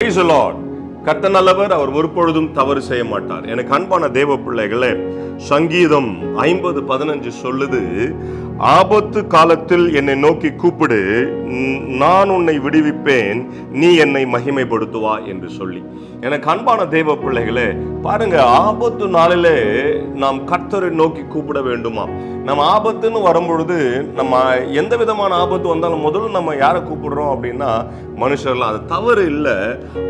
Praise நல்லவர் அவர் ஒருபொழுதும் தவறு செய்ய மாட்டார். எனக்கு அன்பான தேவ பிள்ளைகளே சங்கீதம் ஐம்பது பதினஞ்சு சொல்லுது ஆபத்து காலத்தில் என்னை நோக்கி கூப்பிடு. நான் உன்னை விடுவிப்பேன். நீ என்னை மகிமைப்படுத்துவா என்று சொல்லி. எனக்கு அன்பான தெய்வ பிள்ளைகளே பாருங்க ஆபத்து நாளிலே நாம் கர்த்தரை நோக்கி கூப்பிட வேண்டுமா? நம்ம ஆபத்துன்னு வரும்பொழுது நம்ம எந்த விதமான ஆபத்து வந்தாலும் முதல்ல நம்ம யாரை கூப்பிடுறோம் அப்படின்னா மனுஷர்லாம் அது தவறு இல்லை.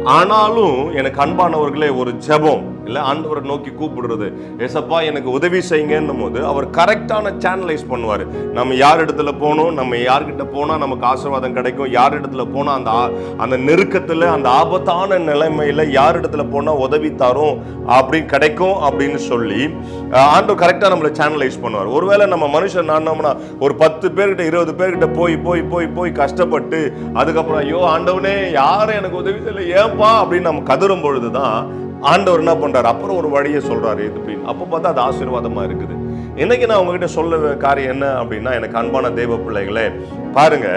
ஆனாலும் எனக்கு அன்பானவர்களே ஒரு ஜெபம். இல்லை ஆண்டவரை நோக்கி கூப்பிடுறது. எசப்பா எனக்கு உதவி செய்யுங்கன்னும் போது அவர் கரெக்டான சேனலைஸ் பண்ணுவார். நம்ம யார் இடத்துல போகணும் நம்ம யார்கிட்ட போனால் நமக்கு ஆசீர்வாதம் கிடைக்கும். யார் இடத்துல போனால் அந்த அந்த நெருக்கத்தில் அந்த ஆபத்தான நிலைமையில் யார் இடத்துல போனால் உதவி தரும் அப்படி கிடைக்கும் அப்படின்னு சொல்லி ஆண்டவர் கரெக்டாக நம்மளை சேனலைஸ் பண்ணுவார். ஒருவேளை நம்ம மனுஷன் நானோம்னா ஒரு பத்து பேர்கிட்ட இருபது பேர்கிட்ட போய் போய் போய் போய் கஷ்டப்பட்டு அதுக்கப்புறம் ஐயோ ஆண்டவனே யாரும் எனக்கு உதவி செய்யல ஏன்பா அப்படின்னு நம்ம கதறும் பொழுது தான் ஆண்டவர் என்ன பண்றாரு அப்புறம் ஒரு வழியை சொல்றாரு இது அப்படின்னு அப்போ பார்த்தா அது ஆசீர்வாதமா இருக்குது. இன்னைக்கு நான் உங்ககிட்ட சொல்ல காரியம் என்ன அப்படின்னா எனக்கு அன்பான தெய்வ பிள்ளைகளே பாருங்க.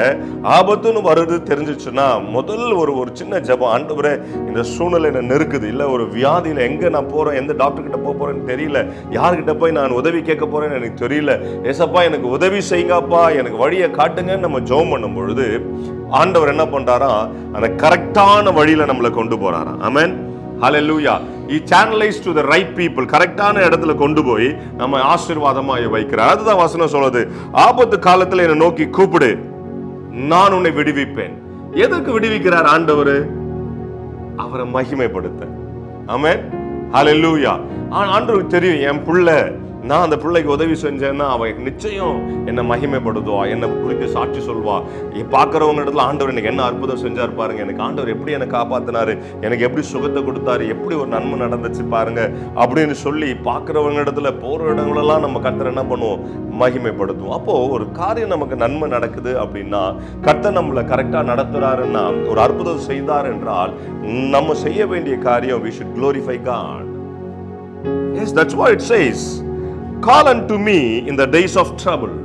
ஆபத்துன்னு வருது தெரிஞ்சிச்சுன்னா முதல் ஒரு ஒரு சின்ன ஜெபம் ஆண்டவரே இந்த சூழ்நிலை என்ன நெருக்குது. இல்லை ஒரு வியாதியில் எங்கே நான் போகிறேன் எந்த டாக்டர் கிட்ட போக போகிறேன்னு தெரியல. யார்கிட்ட போய் நான் உதவி கேட்க போகிறேன்னு எனக்கு தெரியல. ஏசப்பா எனக்கு உதவி செய்யுங்கப்பா எனக்கு வழியை காட்டுங்கன்னு நம்ம ஜெபம் பண்ணும் பொழுது ஆண்டவர் என்ன பண்ணுறாரா அந்த கரெக்டான வழியில் நம்மளை கொண்டு போகிறாரா ஆமென் ஹalleluya இ channelise to the right people கரெக்டான இடத்துல கொண்டு போய் நம்ம ஆசீர்வாதமா வைக்கிறார். அதுதான் வசனம் சொல்லுது. ஆபத்து காலத்துல என்னை நோக்கி கூப்பிடு. நான் உன்னை விடுவிப்பேன். எதற்கு விடுவிக்கிறார் ஆண்டவர்? அவரை மகிமைப்படுத்த. ஆமே ஹalleluya ஆண்டவருக்கு தெரியும் என் பிள்ளை நான் அந்த பிள்ளைக்கு உதவி செஞ்சேன்னா அவன் நிச்சயம் என்னை மகிமைப்படுத்துவா என்னை குறித்து சாட்சி சொல்வா. பார்க்குறவங்க இடத்துல ஆண்டவர் எனக்கு என்ன அற்புதம் செஞ்சார் பாருங்க. எனக்கு ஆண்டவர் எப்படி என்னை காப்பாத்தினாரு எனக்கு எப்படி சுகத்தை கொடுத்தாரு எப்படி ஒரு நன்மை நடந்துச்சு பாருங்க அப்படின்னு சொல்லி பார்க்குறவங்க இடத்துல போகிற இடங்களெல்லாம் நம்ம கர்த்தர் என்ன பண்ணுவோம்? மகிமைப்படுத்துவோம். அப்போ ஒரு காரியம் நமக்கு நன்மை நடக்குது அப்படின்னா கர்த்தர் நம்மளை கரெக்டாக நடத்துறாருன்னா ஒரு அற்புதம் செய்தார் என்றால் நம்ம செய்ய வேண்டிய காரியம் we should glorify God as that's what it says call unto me in the days of trouble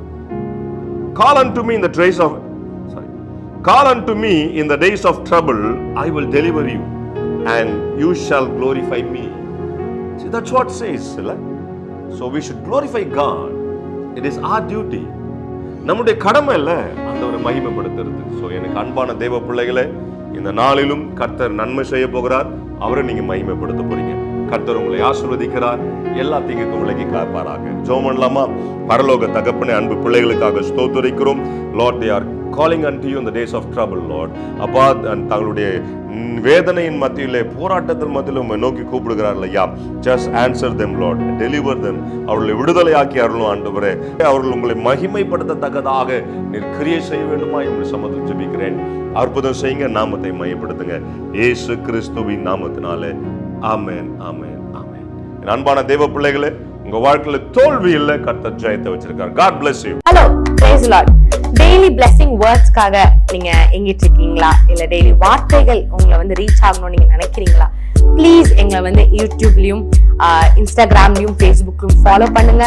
call unto me in the days of sorry call unto me in the days of trouble I will deliver you and you shall glorify me See, that's what says, right? So we should glorify God. It is our நம்முடைய கடமை இல்லை அந்த ஒரு மகிமைப்படுத்துறது so எனக்கு அன்பான தெய்வ பிள்ளைகளை இந்த நாளிலும் கர்த்தர் நன்மை செய்ய போகிறார் அவரை நீங்கள் மகிமைப்படுத்த போகிறீங்க கர்த்தர் உங்களை ஆசிர்வதிக்கிறார். எல்லா தீங்குக்கும் விலகி காப்பாராக. ஜோமன்லாமா பரலோக தகப்பனை அன்பு பிள்ளைகளுக்காக ஸ்தோத்துரைக்கிறோம். Lord they are calling unto you in days of of trouble lord. அப்பா தங்களுடைய வேதனையின் மத்தியிலே போராட்டத்தின் மத்தியில் உங்களை நோக்கி கூப்பிடுகிறார் ஐயா just answer them Lord deliver them அவர்களை விடுதலையாக்கி அருளும் ஆண்டவரே. அவர்கள் உங்களை மகிமைப்படுத்தத்தக்கதாக நீர் கிரியை செய்ய வேண்டுமா என்று சம்மதம் ஜெபிக்கிறேன். அற்புதம் செய்யுங்க நாமத்தை மையப்படுத்துங்க. ஏசு கிறிஸ்துவின் நாமத்தினாலே. ஆமேன் ஆமேன் ஆமேன். என் அன்பான தேவ பிள்ளைகளே உங்க வாழ்க்கையில தோல்வி இல்ல கர்த்தர் ஜெயத்தை வச்சிருக்கார். God bless you hello praise Lord daily blessing வேர்ட்ஸ்க்காக நீங்க எங்கிட்டு இருக்கீங்களா? இல்ல டெய்லி வார்த்தைகள் உங்களை வந்து ரீச் ஆகணும்னு நீங்க நினைக்கிறீங்களா? ப்ளீஸ் எங்களை வந்து யூடியூப்லயும் இன்ஸ்டாகிராம்லயும் ஃபேஸ்புக்லயும் ஃபாலோ பண்ணுங்க.